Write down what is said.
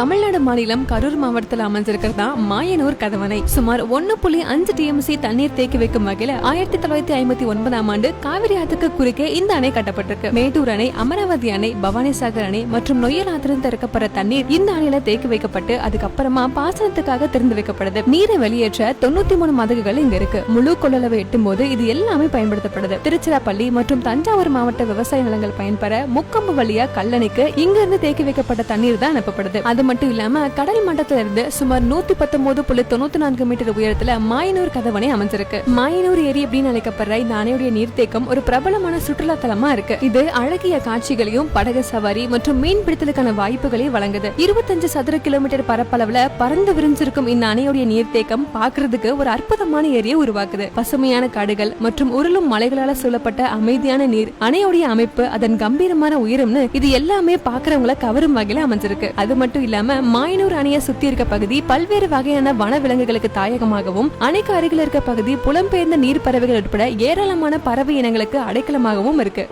தமிழ்நாடு மாநிலம் கரூர் மாவட்டத்தில் அமைஞ்சிருக்கிறதா மாயனூர் கதவணை. சுமார் ஒன்னு புள்ளி அஞ்சு டிஎம்சி தண்ணீர் தேக்கி வைக்கும் வகையில ஆயிரத்தி தொள்ளாயிரத்தி ஐம்பத்தி ஒன்பதாம் ஆண்டு காவிரி ஆற்றுக்கு குறுக்கே இந்த அணை கட்டப்பட்டிருக்கு. மேட்டூர் அணை அமராவதி அணை பவானிசாகர் அணை மற்றும் நொய்யல் ஆற்றிலிருந்து திறக்கப்படுற தண்ணீர் இந்த அணையில தேக்கி வைக்கப்பட்டு அதுக்கப்புறமா பாசனத்துக்காக திறந்து வைக்கப்படுது. நீரை வெளியேற்ற தொண்ணூத்தி மூணு மதகுகள் இங்க இருக்கு. முழு கொள்ளளவை எட்டும் போது இது எல்லாமே பயன்படுத்தப்படுது. திருச்சிராப்பள்ளி மற்றும் தஞ்சாவூர் மாவட்ட விவசாய நிலங்கள் பயன்பெற முக்கம்பு வழியா கல்லணைக்கு இங்கிருந்து தேக்கி வைக்கப்பட்ட தண்ணீர் தான் அனுப்பப்படுது. அது மட்டும் இல்லாம கடல் மட்டத்துல இருந்து சுமார் நூத்தி பத்தொன்பது புள்ளி தொண்ணூத்தி நான்கு மீட்டர் உயரத்துல மாயனூர் கதவணை அமைஞ்சிருக்கு. மாயனூர் ஏரி அப்படின்னு அழைக்கப்படுற இந்த அணையுடைய நீர்த்தேக்கம் ஒரு பிரபலமான சுற்றுலா தலமா இருக்கு. இது அழகிய காட்சிகளையும் படகு சவாரி மற்றும் மீன் பிடித்தலுக்கான வாய்ப்புகளையும் வழங்குது. இருபத்தஞ்சு சதுர கிலோமீட்டர் பரப்பளவுல பறந்து விரிஞ்சிருக்கும் இந்த அணையுடைய நீர்த்தேக்கம் பாக்குறதுக்கு ஒரு அற்புதமான ஏரியை உருவாக்குது. பசுமையான காடுகள் மற்றும் உருளும் மலைகளால சூழப்பட்ட அமைதியான நீர். அணையுடைய அமைப்பு அதன் கம்பீரமான உயரம்னு இது எல்லாமே பாக்குறவங்கள கவரும் வகையில அமைஞ்சிருக்கு. அது மட்டும் இல்லாம மாயனூர் அணையை சுத்தி இருக்க பகுதி பல்வேறு வகையான வன விலங்குகளுக்கு தாயகமாகவும் அணைக்கு அருகில் இருக்க பகுதி புலம்பெயர்ந்த நீர் பறவைகள் உட்பட ஏராளமான பறவை இனங்களுக்கு அடைக்கலமாகவும் இருக்கு.